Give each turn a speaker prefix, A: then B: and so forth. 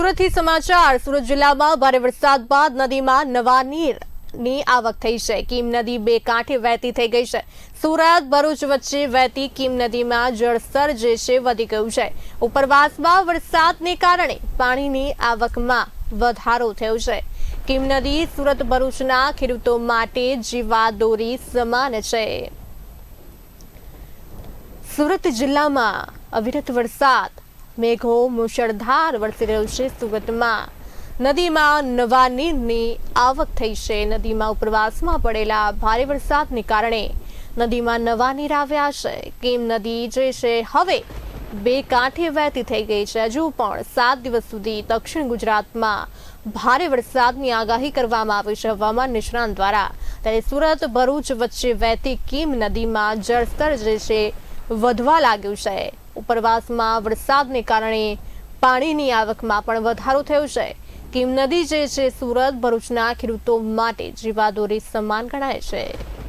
A: સુરતથી સમાચાર. સુરત જિલ્લામાં ભારે વરસાદ બાદ નદીમાં નવા નીરની આવક થઈ છે. કીમ નદી બે કાંઠે વહેતી થઈ ગઈ છે. સુરત, ભરૂચ વચ્ચે વહેતી કીમ નદીમાં જળસ્તર જે છે વધી ગયું છે. ઉપરવાસમાં વરસાદને કારણે પાણીની આવકમાં વધારો થયો છે. કીમ નદી સુરત, ભરૂચના ખેડૂતો માટે જીવાદોરી સમાન છે. સુરત જિલ્લામાં અવિરત વરસાદ. મેઘો મુશળધાર વરસી રહ્યો છે સુરતમાં. નદીમાં નવા નીરની આવક થઈ છે. નદીમાં ઉપરવાસમાં પડેલા ભારે વરસાદને કારણે નદીમાં નવા નીર આવ્યા છે. કેમ નદી જે છે હવે બે કાંઠે વહેતી થઈ ગઈ છે. હજુ પણ સાત દિવસ સુધી દક્ષિણ ગુજરાતમાં ભારે વરસાદની આગાહી કરવામાં આવી છે. હવામાન નિષ્ણાંત દ્વારા ત્યારે સુરત, ભરૂચ વચ્ચે વહેતી કીમ નદીમાં જળસ્તર જે છે, વધવા લાગ્યું છે. ઉપરવાસમાં વરસાદને કારણે પાણીની આવકમાં પણ વધારો થયો છે. કિમ નદી જે છે, સુરત ભરૂચના ખેડૂતો માટે જીવાદોરી સમાન ગણાય છે.